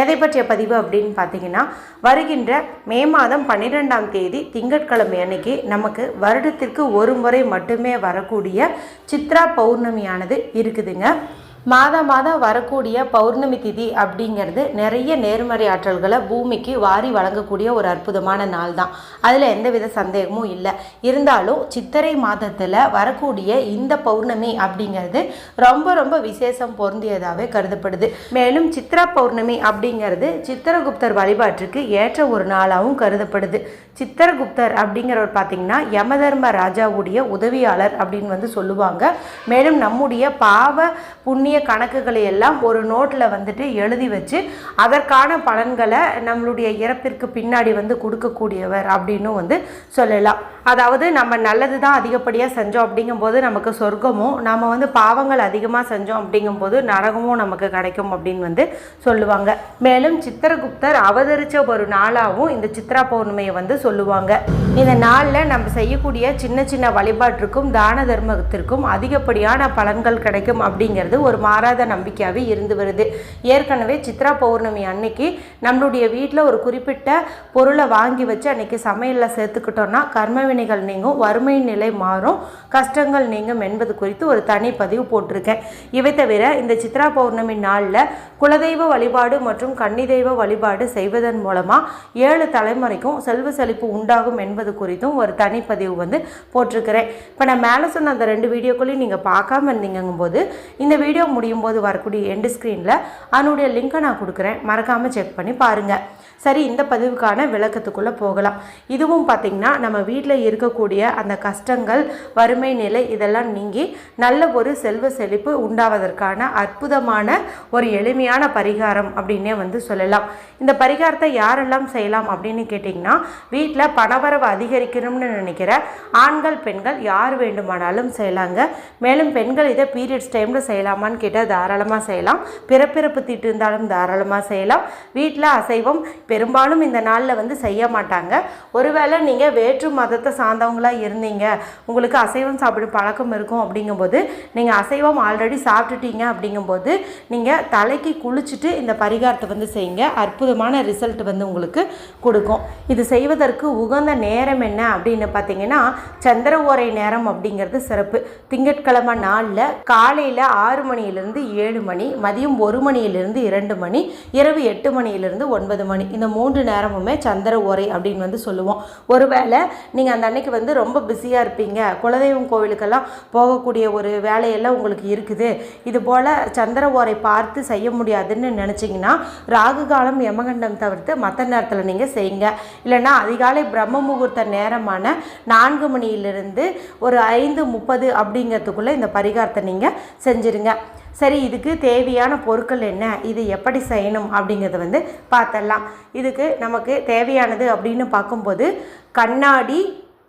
எதை பற்றிய பதிவு அப்படின்னு பார்த்தீங்கன்னா வருகின்ற மே மாதம் பன்னிரெண்டாம் தேதி திங்கட்கிழமை அன்னைக்கு நமக்கு வருடத்திற்கு ஒரு முறை மட்டுமே வரக்கூடிய சித்ரா பௌர்ணமியானது இருக்குதுங்க. மாதம் மாதம் வரக்கூடிய பௌர்ணமி திதி அப்படிங்கிறது நிறைய நேர்மறை ஆற்றல்களை பூமிக்கு வாரி வழங்கக்கூடிய ஒரு அற்புதமான நாள் தான். அதில் எந்தவித சந்தேகமும் இல்லை. இருந்தாலும் சித்திரை மாதத்தில் வரக்கூடிய இந்த பௌர்ணமி அப்படிங்கிறது ரொம்ப ரொம்ப விசேஷம் பொருந்தியதாகவே கருதப்படுது. மேலும் சித்ரா பௌர்ணமி அப்படிங்கிறது சித்திரகுப்தர் வழிபாட்டிற்கு ஏற்ற ஒரு நாளாகவும் கருதப்படுது. சித்திரகுப்தர் அப்படிங்கிறவர் பார்த்தீங்கன்னா யமதர்ம ராஜாவுடைய உதவியாளர் அப்படின்னு வந்து சொல்லுவாங்க. மேலும் நம்முடைய பாவ புண்ணிய கணக்குகளை எல்லாம் ஒரு நோட்டில் வந்துட்டு எழுதி வச்சு அதற்கான பலன்களை நம்மளுடைய இறப்பிற்கு பின்னாடி வந்து கொடுக்கக்கூடியவர் அப்படின்னு வந்து சொல்லலாம். அதாவது நம்ம நல்லது தான் அதிகப்படியாக செஞ்சோம் அப்படிங்கும்போது நமக்கு சொர்க்கமும் நம்ம வந்து பாவங்கள் அதிகமாக செஞ்சோம் அப்படிங்கும்போது நரகமும் நமக்கு கிடைக்கும் அப்படின்னு வந்து சொல்லுவாங்க. மேலும் சித்திரகுப்தர் அவதரித்த ஒரு நாளாகவும் இந்த சித்ரா பௌர்ணமியை வந்து சொல்லுவாங்க. இந்த நாளில் நம்ம செய்யக்கூடிய சின்ன சின்ன வழிபாட்டிற்கும் தான தர்மத்திற்கும் அதிகப்படியான பலன்கள் கிடைக்கும் அப்படிங்கிறது ஒரு மாறாத நம்பிக்கையாகவே இருந்து வருது. ஏற்கனவே சித்ரா பௌர்ணமி அன்னைக்கு நம்மளுடைய வீட்டில் ஒரு குறிப்பிட்ட பொருளை வாங்கி வச்சு அன்னைக்கு சமையலில் சேர்த்துக்கிட்டோம்னா கர்ம வினைகள் நீங்கும் வறுமை நிலை மாறும் கஷ்டங்கள் நீங்கும் என்பது குறித்து ஒரு தனி பதிவு போட்டிருக்கேன். இவை தவிர இந்த சித்ரா பௌர்ணமி நாளில் குலதெய்வ வழிபாடு மற்றும் கன்னி தெய்வ வழிபாடு செய்வதன் மூலமாக ஏழு தலைமுறைக்கும் செல்வ செழிப்பு உண்டாகும் என்பது குறித்தும் ஒரு தனிப்பதிவு வந்து போட்டிருக்கிறேன். இப்போ நான் மேலே சொன்ன அந்த ரெண்டு வீடியோக்குள்ளேயும் நீங்கள் பார்க்காம இருந்தீங்கும் போது இந்த வீடியோ முடியும் போது வரக்கூடிய எண்டு ஸ்க்ரீனில் அதனுடைய லிங்கை நான் கொடுக்குறேன். மறக்காமல் செக் பண்ணி பாருங்கள் சரி இந்த பதிவுக்கான விளக்கத்துக்குள்ளே போகலாம். இதுவும் பார்த்திங்கன்னா நம்ம வீட்டில் இருக்கக்கூடிய அந்த கஷ்டங்கள் வறுமை நிலை இதெல்லாம் நீங்கி நல்ல ஒரு செல்வ செழிப்பு உண்டாவதற்கான அற்புதமான ஒரு எளிமையான பரிகாரம் அப்படின்னே வந்து சொல்லலாம். இந்த பரிகாரத்தை யாரெல்லாம் செய்யலாம் அப்படின்னு கேட்டிங்கன்னா வீட்டில் பணவரவு அதிகரிக்கணும்னு நினைக்கிற ஆண்கள் பெண்கள் யார் வேண்டுமானாலும் செய்யலாங்க. மேலும் பெண்கள் இதை பீரியட்ஸ் டைமில் செய்யலாமான்னு கேட்டால் தாராளமாக செய்யலாம். பிறப்பிறப்பு தீட்டு இருந்தாலும் தாராளமாக செய்யலாம். வீட்டில் அசைவம் பெரும்பாலும் இந்த நாளில் வந்து செய்ய மாட்டாங்க. ஒருவேளை நீங்கள் வேற்று மதத்தை சார்ந்தவங்களாக இருந்தீங்க. உங்களுக்கு அசைவம் சாப்பிடும் பழக்கம் இருக்கும் அப்படிங்கும்போது நீங்கள் அசைவம் ஆல்ரெடி சாப்பிட்டுட்டீங்க அப்படிங்கும்போது நீங்கள் தலைக்கு குளிச்சுட்டு இந்த பரிகாரத்தை வந்து செய்யுங்க. அற்புதமான ரிசல்ட் வந்து உங்களுக்கு கொடுக்கும். இது செய்வதற்கு உகந்த நேரம் என்ன அப்படின்னு பார்த்தீங்கன்னா சந்திர ஓரை நேரம் அப்படிங்கிறது சிறப்பு. திங்கட்கிழமை நாளில் காலையில் ஆறு மணியிலிருந்து ஏழு மணி மதியம் ஒரு மணியிலிருந்து இரண்டு மணி இரவு எட்டு மணியிலிருந்து ஒன்பது மணி. இந்த மூன்று நேரமுமே சந்திர ஓரை அப்படின்னு வந்து சொல்லுவோம். ஒருவேளை நீங்கள் அந்த அன்னைக்கு வந்து ரொம்ப பிஸியாக இருப்பீங்க. குலதெய்வம் கோவிலுக்கெல்லாம் போகக்கூடிய ஒரு வேலையெல்லாம் உங்களுக்கு இருக்குது. இது போல் சந்திர ஓரை பார்த்து செய்ய முடியாதுன்னு நினச்சிங்கன்னா ராகு காலம் யமகண்டம் தவிர்த்து மற்ற நேரத்தில் நீங்கள் செய்யுங்க. இல்லைன்னா அதிகாலை பிரம்ம முகூர்த்த நேரமான நான்கு மணியிலிருந்து ஒரு ஐந்து முப்பது அப்படிங்கிறதுக்குள்ளே இந்த பரிகாரத்தை நீங்கள் செஞ்சுருங்க. சரி இதுக்கு தேவையான பொருட்கள் என்ன? இது எப்படி செய்யணும் அப்படிங்கிறத வந்து பார்த்தலாம் இதுக்கு நமக்கு தேவையானது அப்படின்னு பார்க்கும்போது கண்ணாடி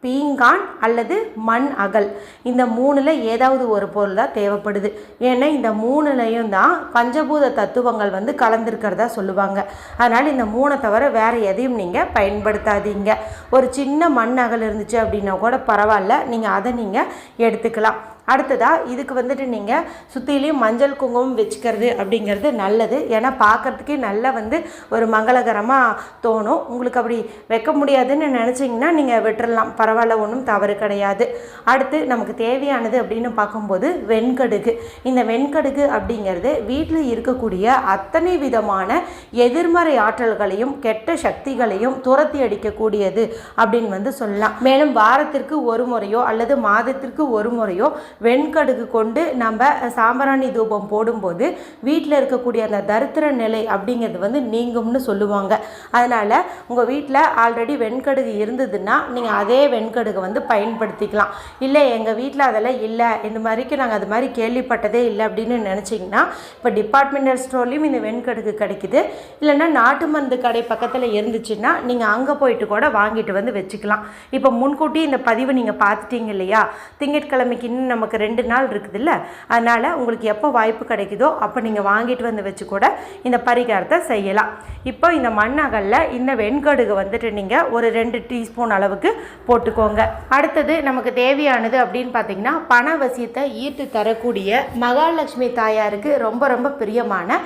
பீங்கான் அல்லது மண் அகல். இந்த மூணில் ஏதாவது ஒரு பொருள் தான் தேவைப்படுது. ஏன்னா இந்த மூணுலையும் தான் பஞ்சபூத தத்துவங்கள் வந்து கலந்துருக்கிறதா சொல்லுவாங்க. அதனால் இந்த மூணை தவிர வேறு எதையும் நீங்கள் பயன்படுத்தாதீங்க. ஒரு சின்ன மண் அகல் இருந்துச்சு அப்படின்னா கூட பரவாயில்ல. நீங்கள் அதை நீங்கள் எடுத்துக்கலாம். அடுத்ததாக இதுக்கு வந்துட்டு நீங்கள் சுற்றிலையும் மஞ்சள் குங்குமம் வச்சுக்கிறது அப்படிங்கிறது நல்லது. ஏன்னா பார்க்குறதுக்கே நல்லா வந்து ஒரு மங்களகரமாக தோணும். உங்களுக்கு அப்படி வைக்க முடியாதுன்னு நினச்சிங்கன்னா நீங்கள் விட்டுறலாம். பரவாயில்ல ஒன்றும் தவறு கிடையாது. அடுத்து நமக்கு தேவையானது அப்படின்னு பார்க்கும்போது வெண்கடுகு. இந்த வெண்கடுகு அப்படிங்கிறது வீட்டில் இருக்கக்கூடிய அத்தனை விதமான எதிர்மறை ஆற்றல்களையும் கெட்ட சக்திகளையும் துரத்தி அடிக்கக்கூடியது அப்படின்னு வந்து சொல்லலாம். மேலும் வாரத்திற்கு ஒரு முறையோ அல்லது மாதத்திற்கு ஒரு முறையோ வெண்கடுகு கொண்டு நம்ம சாம்பராணி தூபம் போடும்போது வீட்டில் இருக்கக்கூடிய அந்த தரித்திர நிலை அப்படிங்கிறது வந்து நீங்கும்னு சொல்லுவாங்க. அதனால் உங்கள் வீட்டில் ஆல்ரெடி வெண்கடுகு இருந்ததுன்னா நீங்கள் அதே வெண்கடுகு வந்து பயன்படுத்திக்கலாம். இல்லை எங்கள் வீட்டில் அதெல்லாம் இல்லை இந்த மாதிரிக்கு நாங்கள் அது மாதிரி கேள்விப்பட்டதே இல்லை அப்படின்னு நினச்சிங்கன்னா இப்போ டிபார்ட்மெண்டல் ஸ்டோர்லேயும் இந்த வெண்கடுகு கிடைக்குது. இல்லைன்னா நாட்டு மருந்து கடை பக்கத்தில் இருந்துச்சுன்னா நீங்கள் அங்கே போயிட்டு கூட வாங்கிட்டு வந்து வச்சுக்கலாம். இப்போ முன்கூட்டி இந்த பதிவு நீங்கள் பார்த்துட்டீங்க இல்லையா? திங்கட்கிழமைக்கு இன்னும் நம்ம நமக்கு ரெண்டு நாள் இருக்குதுல்ல? அதனால் உங்களுக்கு எப்போ வாய்ப்பு கிடைக்குதோ அப்போ நீங்கள் வாங்கிட்டு வந்து வச்சு கூட இந்த பரிகாரத்தை செய்யலாம். இப்போ இந்த மண்ணகல்ல இந்த வெண்கடுகு வந்துட்டு நீங்கள் ஒரு ரெண்டு டீஸ்பூன் அளவுக்கு போட்டுக்கோங்க. அடுத்தது நமக்கு தேவையானது அப்படின்னு பார்த்தீங்கன்னா பணவசியத்தை ஈர்த்து தரக்கூடிய மகாலட்சுமி தாயாருக்கு ரொம்ப ரொம்ப பிரியமான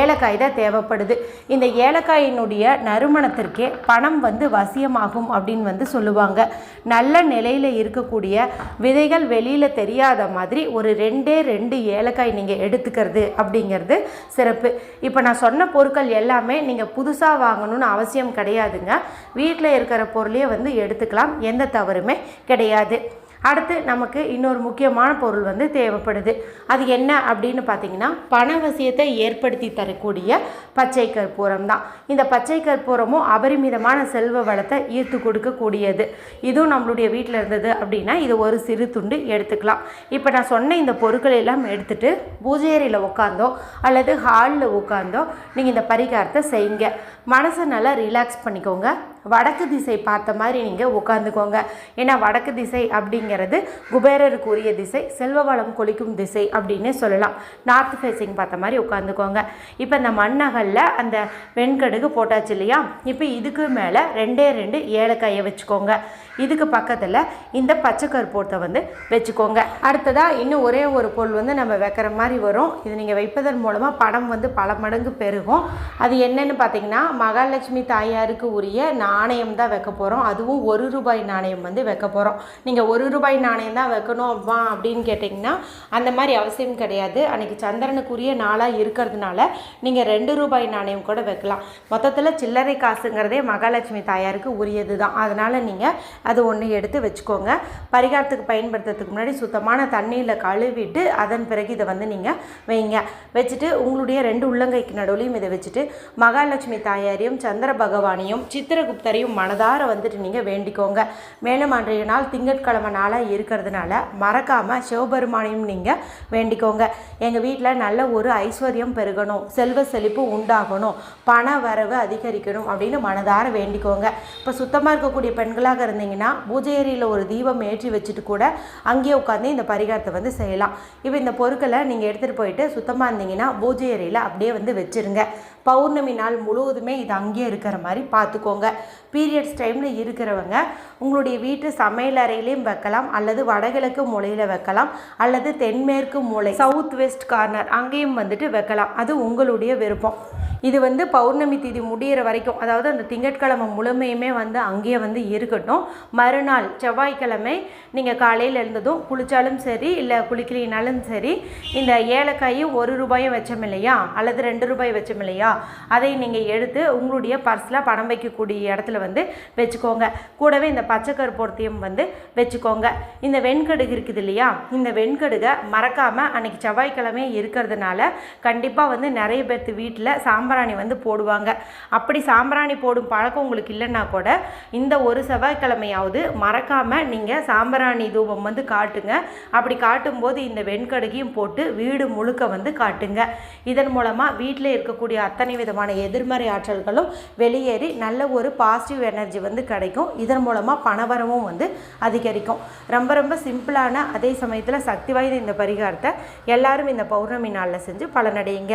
ஏலக்காய் தான் தேவைப்படுது. இந்த ஏலக்காயினுடைய நறுமணத்திற்கே பணம் வந்து வசியமாகும் அப்படின்னு வந்து சொல்லுவாங்க. நல்ல நிலையில் இருக்கக்கூடிய விதைகள் வெளியில் தெரிய தெரியாத மாதிரி ஒரு ரெண்டே ரெண்டு ஏலக்காய் நீங்கள் எடுத்துக்கிறது அப்படிங்கிறது சிறப்பு. இப்போ நான் சொன்ன பொருட்கள் எல்லாமே நீங்கள் புதுசாக வாங்கணும்னு அவசியம் கிடையாதுங்க. வீட்டில் இருக்கிற பொருளையே வந்து எடுத்துக்கலாம். எந்த தவறுமே கிடையாது. அடுத்து நமக்கு இன்னொரு முக்கியமான பொருள் வந்து தேவைப்படுது. அது என்ன அப்படின்னு பார்த்தீங்கன்னா பணவசியத்தை ஏற்படுத்தி தரக்கூடிய பச்சை கற்பூரம் தான். இந்த பச்சை கற்பூரமும் அபரிமிதமான செல்வ வளத்தை ஈர்த்து கொடுக்கக்கூடியது. இதுவும் நம்மளுடைய வீட்டில் இருந்தது அப்படின்னா இது ஒரு சிறு துண்டு எடுத்துக்கலாம். இப்போ நான் சொன்ன இந்த பொருட்கள் எல்லாம் எடுத்துகிட்டு பூஜையறையில் உட்காந்தோ அல்லது ஹாலில் உட்காந்தோ நீங்கள் இந்த பரிகாரத்தை செய்யுங்க. மனசை நல்லா ரிலாக்ஸ் பண்ணிக்கோங்க. வடக்கு திசை பார்த்த மாதிரி நீங்கள் உட்காந்துக்கோங்க ஏன்னா வடக்கு திசை அப்படிங்கிறது குபேரருக்கு உரிய திசை செல்வ வளம் கொளிக்கும் திசை அப்படின்னு சொல்லலாம். நார்த் ஃபேஸிங் பார்த்த மாதிரி உட்காந்துக்கோங்க இப்போ இந்த மண்ணகலில் அந்த வெண்கடுகு போட்டாச்சு இல்லையா? இப்போ இதுக்கு மேலே ரெண்டே ரெண்டு ஏலக்காயை வச்சுக்கோங்க. இதுக்கு பக்கத்தில் இந்த பச்சை கற்பூரத்தை வந்து வச்சுக்கோங்க. அடுத்ததாக இன்னும் ஒரே ஒரு பொருள் வந்து நம்ம வைக்கிற மாதிரி வரும். இது நீங்கள் வைப்பதன் மூலமாக பணம் வந்து பல மடங்கு பெருகும். அது என்னென்னு பார்த்தீங்கன்னா மகாலட்சுமி தாயாருக்கு உரிய நாணயம் தான் வைக்க போகிறோம் அதுவும் ஒரு ரூபாய் நாணயம் வந்து வைக்க போகிறோம் நீங்கள் ஒரு ரூபாய் நாணயம் தான் வைக்கணும் அப்பா அப்படின்னு கேட்டிங்கன்னா அந்த மாதிரி அவசியம் கிடையாது. அன்றைக்கி சந்திரனுக்குரிய நாளாக இருக்கிறதுனால நீங்கள் ரெண்டு ரூபாய் நாணயம் கூட வைக்கலாம். மொத்தத்தில் சில்லறை காசுங்கிறதே மகாலட்சுமி தாயாருக்கு உரியது தான். அதனால் நீங்கள் அது ஒன்று எடுத்து வச்சுக்கோங்க. பரிகாரத்துக்கு பயன்படுத்துறதுக்கு முன்னாடி சுத்தமான தண்ணியில் கழுவிட்டு அதன் பிறகு இதை வந்து நீங்கள் வைங்க. வச்சுட்டு உங்களுடைய ரெண்டு உள்ளங்கைக்கு நடுவுலையும் இதை வச்சுட்டு மகாலட்சுமி தாயாரையும் சந்திர பகவானையும் சித்தரையும் மனதார வந்துட்டு நீங்கள் வேண்டிக்கோங்க. மேலும் அன்றைய நாள் திங்கட்கிழமை நாளாக இருக்கிறதுனால மறக்காமல் சிவபெருமானையும் நீங்கள் வேண்டிக்கோங்க. எங்கள் வீட்டில் நல்ல ஒரு ஐஸ்வர்யம் பெருகணும் செல்வ செழிப்பு உண்டாகணும் பண வரவு அதிகரிக்கணும் அப்படின்னு மனதார வேண்டிக்கோங்க. இப்போ சுத்தமாக இருக்கக்கூடிய பெண்களாக இருந்தீங்கன்னா பூஜை அறையில் ஒரு தீபம் ஏற்றி வச்சுட்டு கூட அங்கேயே உட்காந்து இந்த பரிகாரத்தை வந்து செய்யலாம். இப்போ இந்த பொருட்களை நீங்கள் எடுத்துகிட்டு போயிட்டு சுத்தமாக இருந்தீங்கன்னா பூஜை அறையில் அப்படியே வந்து வச்சுருங்க. பௌர்ணமி நாள் முழுவதுமே இது அங்கேயே இருக்கிற மாதிரி பார்த்துக்கோங்க. பீரியட்ஸ் டைமில் இருக்கிறவங்க உங்களுடைய வீட்டு சமையல் அறையிலையும் வைக்கலாம் அல்லது வடகிழக்கு மூலையில் வைக்கலாம் அல்லது தென்மேற்கு மூலை சவுத் வெஸ்ட் கார்னர் அங்கேயும் வந்துட்டு வைக்கலாம். அது உங்களுடைய விருப்பம். இது வந்து பௌர்ணமி திதி முடியிற வரைக்கும் அதாவது அந்த திங்கட்கிழமை முழுமையுமே வந்து அங்கேயே வந்து இருக்கட்டும். மறுநாள் செவ்வாய்க்கிழமை நீங்கள் காலையில் எழுந்ததும் குளித்தாலும் சரி இல்லை குளிக்கலினாலும் சரி இந்த ஏலக்காயும் ஒரு ரூபாயும் வச்சோம் இல்லையா? அல்லது ரெண்டு ரூபாய் வச்சோம் இல்லையா? அதை நீங்கள் எடுத்து உங்களுடைய பர்ஸில் பணம் வைக்கக்கூடிய இடத்துல வந்து வச்சுக்கோங்க. கூடவே இந்த பச்சை கருப்பொருத்தையும் வந்து வச்சுக்கோங்க. இந்த வெண்கடுகு இருக்குது இல்லையா? இந்த வெண்கடுகை மறக்காமல் அன்றைக்கி செவ்வாய்க்கிழமை இருக்கிறதுனால கண்டிப்பாக வந்து நிறைய பேர்த்து வீட்டில் சாம்பார் சாம்பிராணி வந்து போடுவாங்க. அப்படி சாம்பிராணி போடும் பழக்கம் உங்களுக்கு இல்லைன்னா கூட இந்த ஒரு செவ்வாய்க்கிழமையாவது மறக்காமல் நீங்கள் சாம்பிராணி தூபம் வந்து காட்டுங்க. அப்படி காட்டும்போது இந்த வெண்கடுகையும் போட்டு வீடு முழுக்க வந்து காட்டுங்க. இதன் மூலமாக வீட்டில் இருக்கக்கூடிய அத்தனை விதமான எதிர்மறை ஆற்றல்களும் வெளியேறி நல்ல ஒரு பாசிட்டிவ் எனர்ஜி வந்து கிடைக்கும். இதன் மூலமாக பணவரமும் வந்து அதிகரிக்கும். ரொம்ப ரொம்ப சிம்பிளான அதே சமயத்தில் சக்தி வாய்ந்த இந்த பரிகாரத்தை எல்லாரும் இந்த பௌர்ணமி நாளில் செஞ்சு பலனடையுங்க.